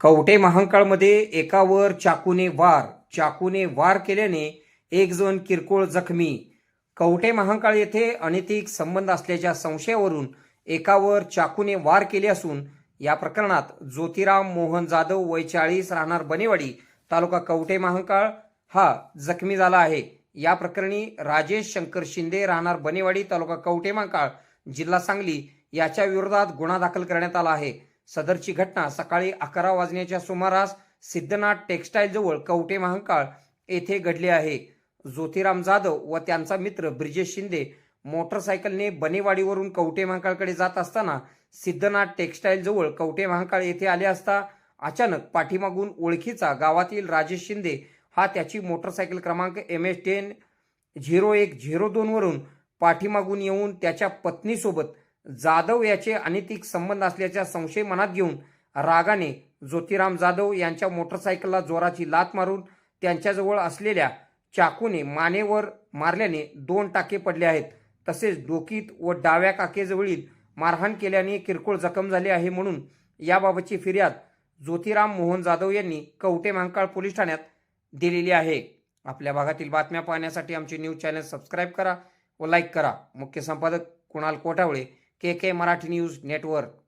कवठे महांकाळमध्ये एकावर चाकूने वार चाकूने वार केल्याने एक जण किरकोळ जखमी. कवठे महांकाळ येथे अनैतिक संबंध असल्याच्या संशयावरून एकावर चाकूने वार केले असून या प्रकरणात ज्योतिराम मोहन जाधव वय चाळीस राहणार बनेवाडी तालुका कवठे महांकाळ हा जखमी झाला आहे. या प्रकरणी राजेश शंकर शिंदे राहणार बनेवाडी तालुका कवठे महांकाळ जिल्हा सांगली याच्या विरोधात गुन्हा दाखल करण्यात आला आहे. सदरची घटना सकाळी अकरा वाजण्याच्या सुमारास सिद्धनाथ टेक्स्टाईल जवळ महांकाळ येथे घडले आहे. ज्योतिराम जाधव व त्यांचा मित्र ब्रिजेश शिंदे मोटरसायकलने बनेवाडीवरून कवटे महाकाळकडे जात असताना सिद्धनाथ टेक्स्टाईल जवळ कवटे महांकाळ येथे आले असता अचानक पाठीमागून ओळखीचा गावातील राजेश शिंदे हा त्याची मोटरसायकल क्रमांक एम एच टेन झिरो एक झिरो दोनवरून पाठीमागून येऊन त्याच्या पत्नीसोबत जाधव याचे अनैतिक संबंध असल्याचा संशय मनात घेऊन रागाने ज्योतिराम जाधव यांच्या मोटरसायकलला जोराची लात मारून त्यांच्याजवळ असलेल्या चाकूने मानेवर मारल्याने दोन टाके पडले आहेत. तसेच डोकीत व डाव्या काकेजवळील मारहाण केल्याने किरकोळ जखम झाली आहे म्हणून याबाबतची फिर्याद ज्योतिराम मोहन जाधव यांनी कवटे महांकाळ पोलीस ठाण्यात दिलेली आहे. आपल्या भागातील बातम्या पाहण्यासाठी आमचे न्यूज चॅनल सबस्क्राईब करा व लाईक करा. मुख्य संपादक Kunal Kothawale K K Marathi news network.